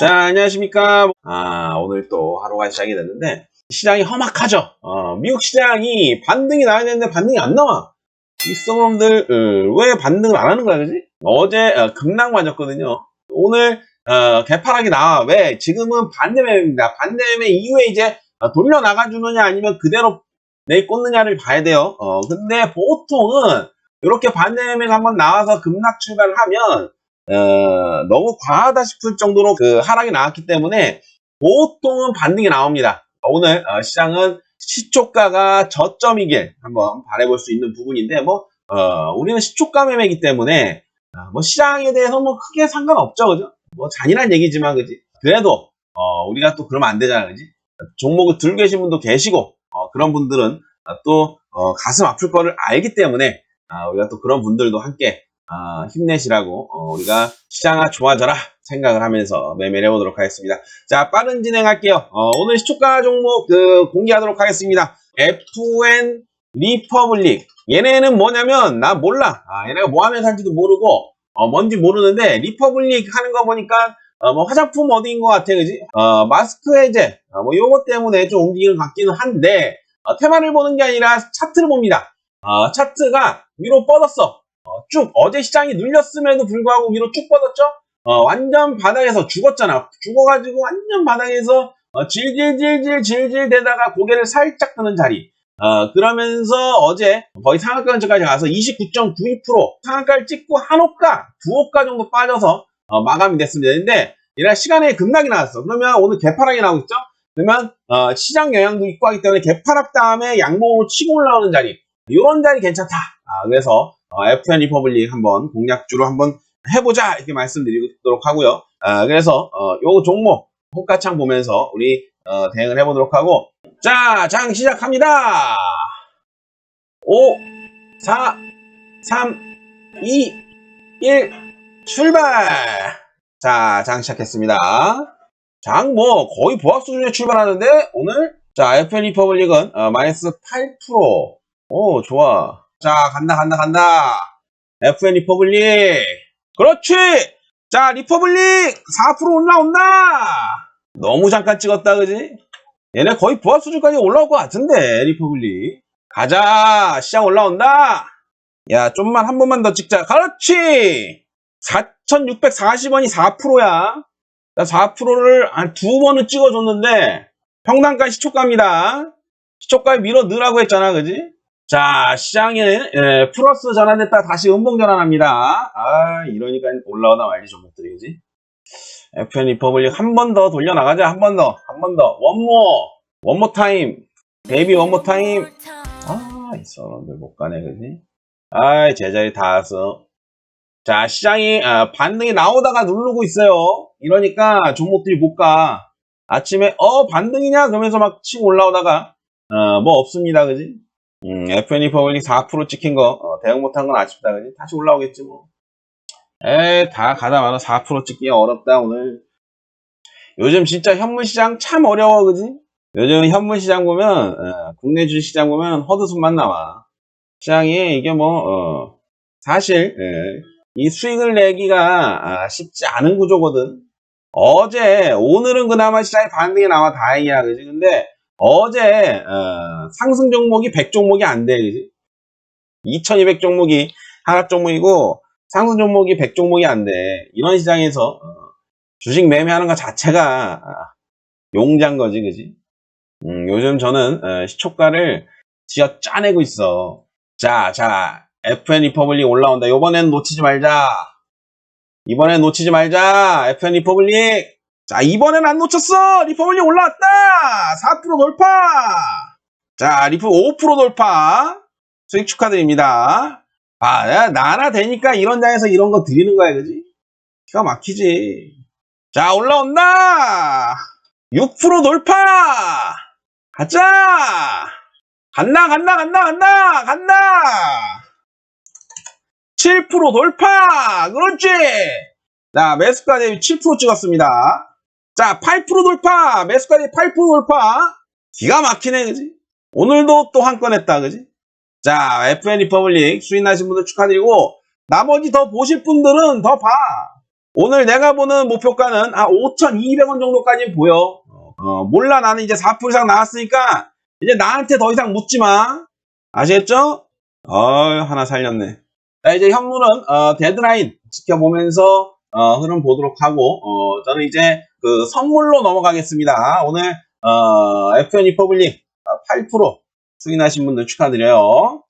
자, 안녕하십니까. 아, 오늘 또 하루가 시작이 됐는데, 시장이 험악하죠. 어, 미국 시장이 반등이 나야 되는데 반등이 안 나와. 이 썩놈들, 어, 왜 반등을 안 하는 거야, 그지? 어제 어, 급락 맞았거든요. 오늘 어, 개파락이 나와. 왜? 지금은 반대매매입니다. 반대매매 이후에 이제 어, 돌려나가주느냐 아니면 그대로 내일 꽂느냐를 봐야 돼요. 어, 근데 보통은 이렇게 반대매매가 한번 나와서 급락 출발을 하면 어, 너무 과하다 싶을 정도로 그 하락이 나왔기 때문에 보통은 반등이 나옵니다. 오늘 어, 시장은 시초가가 저점이길 한번 바라볼 수 있는 부분인데 뭐 어, 우리는 시초가 매매이기 때문에 어, 뭐 시장에 대해서 뭐 크게 상관없죠, 그죠? 뭐 잔인한 얘기지만 그지. 그래도 어, 우리가 또 그러면 안 되잖아, 그지? 종목을 들고 계신 분도 계시고 어, 그런 분들은 어, 또 어, 가슴 아플 거를 알기 때문에 아, 우리가 또 그런 분들도 함께 아, 힘내시라고 어, 우리가 시장아 좋아져라 생각을 하면서 매매를 해보도록 하겠습니다. 자 빠른 진행할게요. 어, 오늘 시초가 종목 그 공개하도록 하겠습니다. FN 리퍼블릭 얘네는 뭐냐면 나 몰라. 아, 얘네가 뭐 하면서 할지도 모르고 어, 뭔지 모르는데 리퍼블릭 하는 거 보니까 어, 뭐 화장품 어디인 것 같아 그지? 어, 마스크 해제 어, 뭐 요거 때문에 좀 움직이는 것 같기는 한데 어, 테마를 보는 게 아니라 차트를 봅니다. 어, 차트가 위로 뻗었어. 어, 쭉 어제 시장이 눌렸음에도 불구하고 위로 쭉 뻗었죠. 어, 완전 바닥에서 죽었잖아. 죽어가지고 완전 바닥에서 어, 질질질질 질질 대다가 고개를 살짝 드는 자리. 어, 그러면서 어제 거의 상한가 근처까지 가서 29.92% 상한가를 찍고 한 호가, 두 호가 정도 빠져서 어, 마감이 됐습니다. 근데 이날 시간에 급락이 나왔어. 그러면 오늘 개파락이 나오고 있죠? 그러면 어, 시장 영향도 있고 하기 때문에 개파락 다음에 양봉으로 치고 올라오는 자리. 이런 자리 괜찮다. 아, 그래서 어, FN 리퍼블릭 한번 공략주로 한번 해보자 이렇게 말씀드리도록 하고요. 아, 그래서 어, 요 종목 호가창 보면서 우리 어, 대응을 해보도록 하고 자, 장 시작합니다. 5, 4, 3, 2, 1 출발. 자, 장 시작했습니다. 장 뭐 거의 보합 수준에 출발하는데 오늘 자 FN 리퍼블릭은 어, 마이너스 8%. 오 좋아. 자 간다 간다 간다. FN 리퍼블릭. 그렇지. 자 리퍼블릭 4% 올라온다. 너무 잠깐 찍었다 그지? 얘네 거의 부합 수준까지 올라올 것 같은데 리퍼블릭. 가자 시장 올라온다. 야 좀만 한 번만 더 찍자. 그렇지. 4,640원이 4%야. 4%를 한 두 번은 찍어줬는데 평단가 시초가입니다. 시초가에 밀어 넣으라고 했잖아, 그지? 자, 시장에 예, 플러스 전환됐다 다시 음봉 전환합니다. 아, 이러니까 올라오다 말지 종목들이, 그지? FN 리퍼블릭 한 번 더 돌려 나가자, 한 번 더, 한 번 더. 원모, 원모 타임, 데이비 원모 타임. 아, 이 사람들 못 가네, 그지? 아이, 제자리 다 왔어. 자, 시장이 아, 반등이 나오다가 누르고 있어요. 이러니까 종목들이 못 가. 아침에 어 반등이냐 그러면서 막 치고 올라오다가 어, 뭐 없습니다, 그지? 음, FN 퍼블릭 4% 찍힌 거 어, 대응 못한 건 아쉽다, 그지? 다시 올라오겠지 뭐. 에, 다 가다 마다 4% 찍기 어렵다 오늘. 요즘 진짜 현물 시장 참 어려워, 그지? 요즘 현물 시장 보면 어, 국내 주식 시장 보면 헛웃음만 나와. 시장이 이게 뭐 어, 사실 예, 이 수익을 내기가 아, 쉽지 않은 구조거든. 어제, 오늘은 그나마 시장이 반등이 나와 다행이야, 그지? 근데 어제, 어, 상승 종목이 100 종목이 안 돼, 그지? 2200 종목이 하락 종목이고, 상승 종목이 100 종목이 안 돼. 이런 시장에서, 어, 주식 매매하는 것 자체가, 아, 용자인 거지, 그지? 음, 요즘 저는, 어, 시초가를 지어 짜내고 있어. 자, 자, FN 리퍼블릭 올라온다. 요번엔 놓치지 말자. 이번엔 놓치지 말자. FN 리퍼블릭. 자, 이번엔 안 놓쳤어. 리퍼블릭 올라왔다. 4% 돌파. 자, 리프 5% 돌파. 수익 축하드립니다. 아, 야, 나나 되니까 이런 장에서 이런 거 드리는 거야, 그지? 기가 막히지. 자, 올라온다. 6% 돌파. 가자. 간다, 간다, 간다, 간다, 간다. 7% 돌파! 그렇지! 자, 매수가 대비 7% 찍었습니다. 자, 8% 돌파! 대비 8% 돌파! 기가 막히네, 그지? 오늘도 또 한 건 했다, 그지? 자, FN 리퍼블릭 수익 나신 분들 축하드리고, 나머지 더 보실 분들은 더 봐. 오늘 내가 보는 목표가는 아 5,200원 정도까지 보여. 어, 몰라 나는 이제 4% 이상 나왔으니까 이제 나한테 더 이상 묻지 마. 아시겠죠? 어 하나 살렸네. 자 이제 현물은 어, 데드라인 지켜보면서 어, 흐름 보도록 하고 어, 저는 이제 그 선물로 넘어가겠습니다. 오늘 어, F&E 퍼블릭 8% 수인하신 분들 축하드려요.